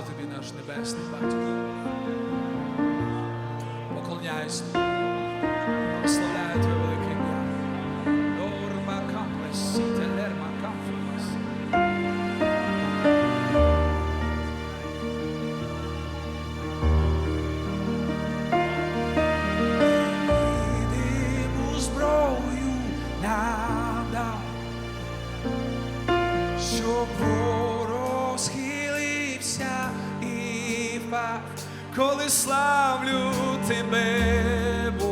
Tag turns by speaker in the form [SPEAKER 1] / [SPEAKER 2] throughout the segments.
[SPEAKER 1] Слава тобі, наш Небесний Батько. Поклоняюсь. коли славлю тебе.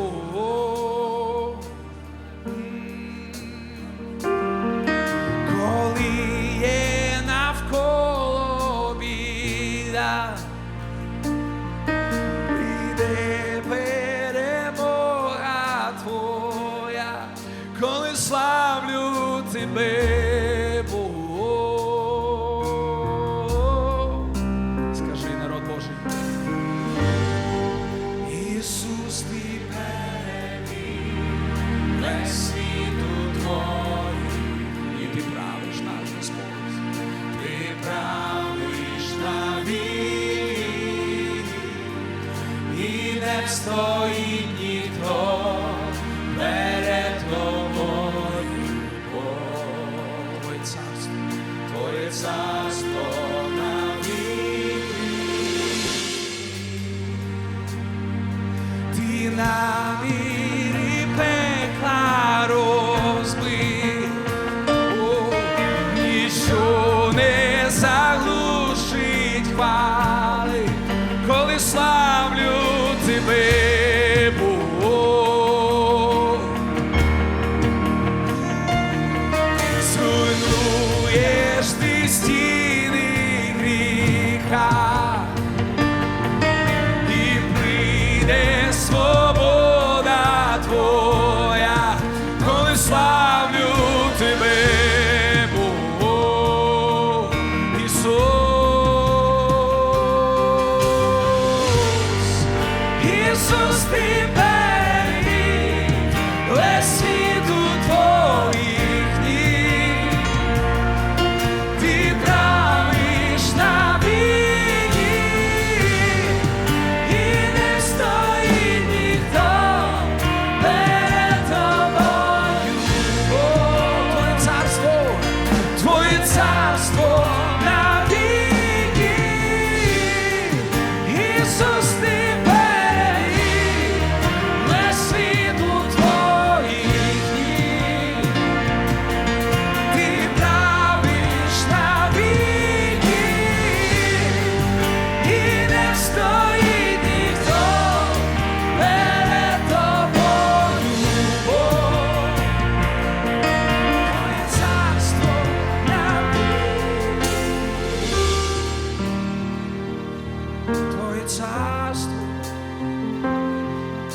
[SPEAKER 1] не встоїть ніхто перед тобою, Твоє царство, Твоє царство на віки. Ти на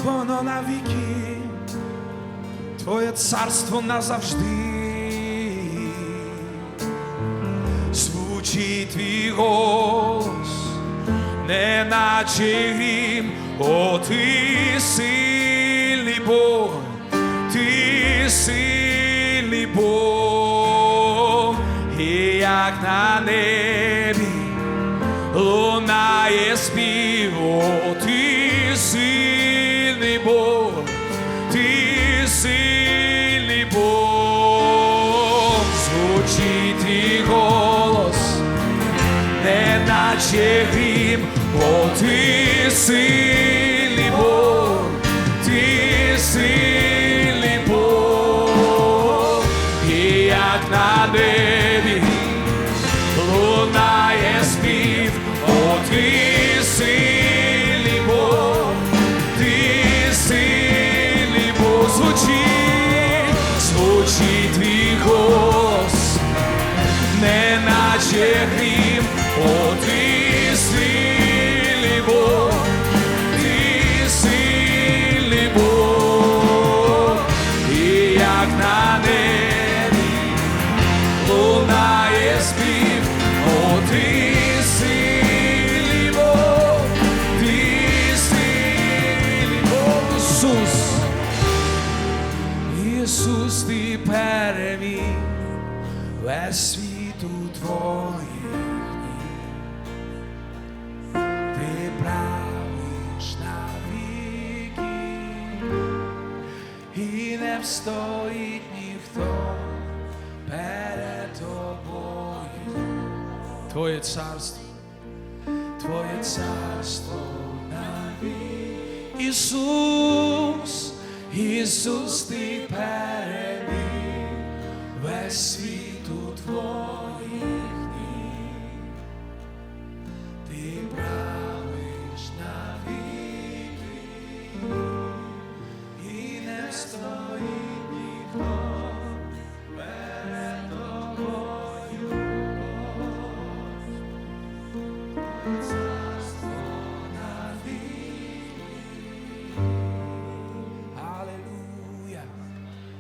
[SPEAKER 1] воно навіки, Твоє царство назавжди, звучить твій голос, не наче грім, о ти сильний Бог, ти сильний Бог, і як на небі лунає спів. сильний Бог, звучить твій голос, не наче грім, бо ти сильний. can be стоїть ніхто перед тобою, Твоє царство, Твоє царство навіть. Ісус, Ісус, ти перед весь світ у твоїх ніг. ти брат.